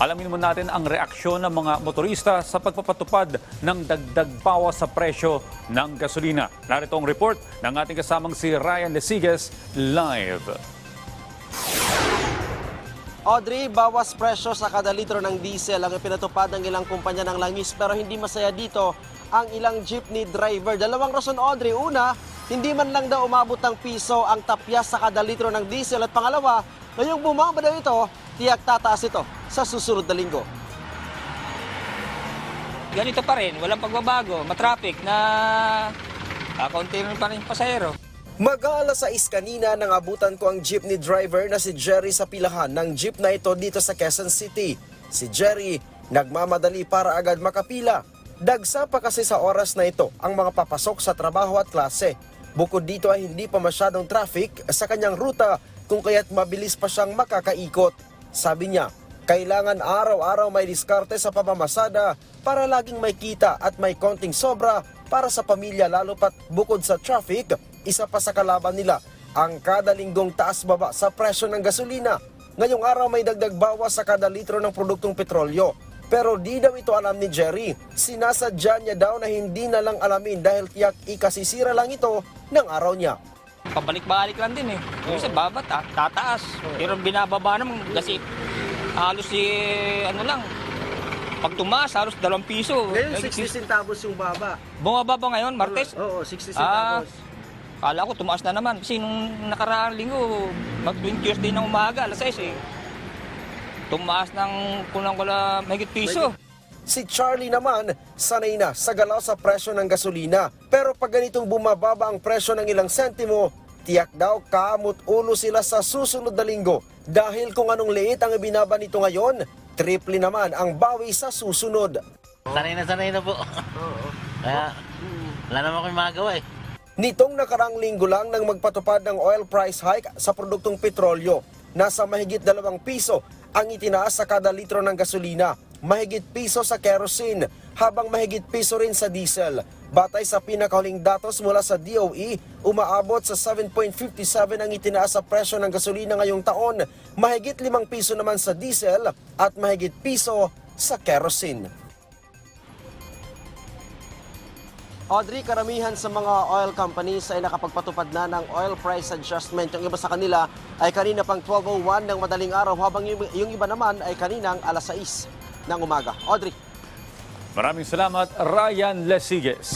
Alamin mo natin ang reaksyon ng mga motorista sa pagpapatupad ng dagdag bawas sa presyo ng gasolina. Narito ang report ng ating kasamang si Ryan Lesiges live. Audrey, bawas presyo sa kada litro ng diesel ang ipinatupad ng ilang kumpanya ng langis pero hindi masaya dito ang ilang jeepney driver. Dalawang rason, Audrey. Una, hindi man lang daw umabot ng piso ang tapyas sa kada litro ng diesel. At pangalawa, ngayong bumaba daw ito, tiyak tataas ito sa susunod na linggo. ganito pa rin, walang pagbabago, matraffic na kakaunti rin pa rin pasahero. Mag-aalas 6 kanina nang abutan ko ang jeepney driver na si Jerry sa pilahan ng jeep na ito dito sa Quezon City. Si Jerry nagmamadali para agad makapila. Dagsa pa kasi sa oras na ito ang mga papasok sa trabaho at klase. Bukod dito ay hindi pa masyadong traffic sa kanyang ruta kung kaya't mabilis pa siyang makakaikot. Sabi niya, kailangan araw-araw may diskarte sa pamamasada para laging may kita at may konting sobra para sa pamilya lalo pat bukod sa traffic, isa pa sa kalaban nila ang kada linggong taas-baba sa presyo ng gasolina. Ngayong araw may dagdag bawas sa kada litro ng produktong petrolyo. Pero di daw ito alam ni Jerry. Sinasadya niya daw na hindi na lang alamin dahil tiyak ikasisira lang ito ng araw niya. Pabalik-balik lang din eh. Kasi babat, ah, tataas. Pero binababa naman kasi halos si ano lang, pag tumaas, halos dalawang piso. Lagi- centavos yung baba. Bumaba ba ngayon, Martes? Oo, 60 Ah, kala ko tumaas na naman. Kasi nung nakaraang linggo, mag-20 Tuesday ng umaga, alas 6 eh. Tumaas ng kulang-kula mahigit piso. Si Charlie naman, sanay na sa galaw sa presyo ng gasolina. Pero pag ganitong bumababa ang presyo ng ilang sentimo, tiyak daw kamot ulo sila sa susunod na linggo. Dahil kung anong liit ang ibinaba nito ngayon, triple naman ang bawi sa susunod. Sanay na sanay na po. Kaya, wala naman kami magawa eh. Nitong nakarang linggo lang nang magpatupad ng oil price hike sa produktong petrolyo, nasa mahigit dalawang piso ang itinaas sa kada litro ng gasolina, mahigit piso sa kerosene, habang mahigit piso rin sa diesel. Batay sa pinakahuling datos mula sa DOE, umaabot sa 7.57 ang itinaas sa presyo ng gasolina ngayong taon, mahigit 5 piso naman sa diesel at mahigit piso sa kerosene. Audrey, karamihan sa mga oil companies ay nakapagpatupad na ng oil price adjustment. Yung iba sa kanila ay kanina pang 12.01 ng madaling araw habang yung, iba naman ay kaninang alas 6 ng umaga. Audrey. Maraming salamat, Ryan Lesiges.